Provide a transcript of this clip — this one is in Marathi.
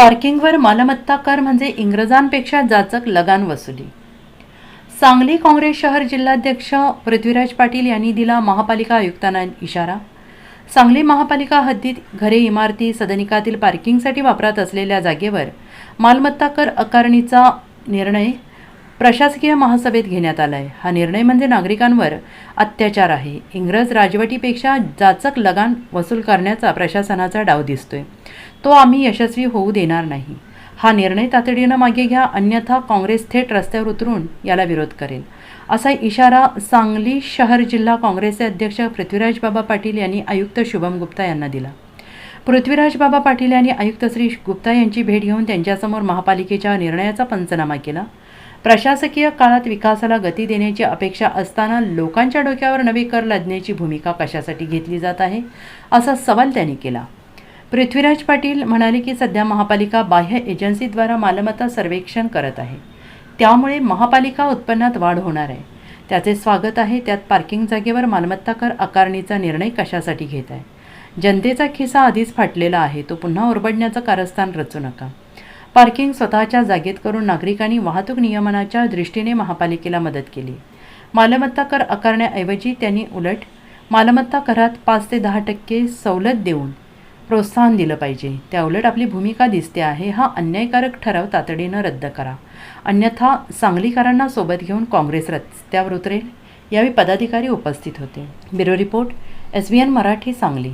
पार्किंगवर मालमत्ता कर म्हणजे इंग्रजांपेक्षा जाचक लगान वसुली. सांगली काँग्रेस शहर जिल्हाध्यक्ष पृथ्वीराज पाटील यांनी दिला महापालिका आयुक्तांना इशारा. सांगली महापालिका हद्दीत घरे इमारती सदनिकातील पार्किंगसाठी वापरात असलेल्या जागेवर मालमत्ता कर आकारणीचा निर्णय प्रशासकीय महासभेत घेण्यात आला आहे हा निर्णय म्हणजे नागरिकांवर अत्याचार आहे. इंग्रज राजवटीपेक्षा जाचक लगान वसूल करण्याचा प्रशासनाचा डाव दिसतोय. तो आम्ही यशस्वी होऊ देणार नाही. हा निर्णय तातडीनं मागे घ्या अन्यथा काँग्रेस थेट रस्त्यावर उतरून याला विरोध करेल. असा इशारा सांगली शहर जिल्हा काँग्रेसचे अध्यक्ष पृथ्वीराज बाबा पाटील यांनी आयुक्त शुभम गुप्ता यांना दिला. पृथ्वीराज बाबा पाटील यांनी आयुक्त श्री गुप्ता यांची भेट घेऊन त्यांच्यासमोर महापालिकेच्या निर्णयाचा पंचनामा केला. प्रशासकीय काळात विकासाला गती देण्याची अपेक्षा असताना लोकांच्या डोक्यावर नवे कर लादण्याची भूमिका कशासाठी घेतली जात आहे असा सवाल त्यांनी केला. पृथ्वीराज पाटील म्हणाले की सध्या महापालिका बाह्य एजन्सीद्वारा मालमत्ता सर्वेक्षण करत आहे. त्यामुळे महापालिका उत्पन्नात वाढ होणार आहे. त्याचे स्वागत आहे त्यात पार्किंग जागेवर मालमत्ता कर आकारणीचा निर्णय कशासाठी घेत आहे? जनतेचा खिसा आधीच फाटलेला आहे तो पुन्हा ओरबडण्याचं कारस्थान रचू नका. पार्किंग स्वतःच्या जागेत करून नागरिकांनी वाहतूक नियमनाच्या दृष्टीने महापालिकेला मदत केली. मालमत्ता कर आकारण्याऐवजी त्यांनी उलट मालमत्ता करात पाच ते दहा टक्के सवलत देऊन प्रोत्साहन दिलं पाहिजे. त्याउलट आपली भूमिका दिसते आहे हा अन्यायकारक ठराव तातडीनं रद्द करा. अन्यथा सांगलीकरांना सोबत घेऊन काँग्रेस रस्त्यावर उतरेल यावेळी पदाधिकारी उपस्थित होते. Bureau report S B N Marathi Sangli.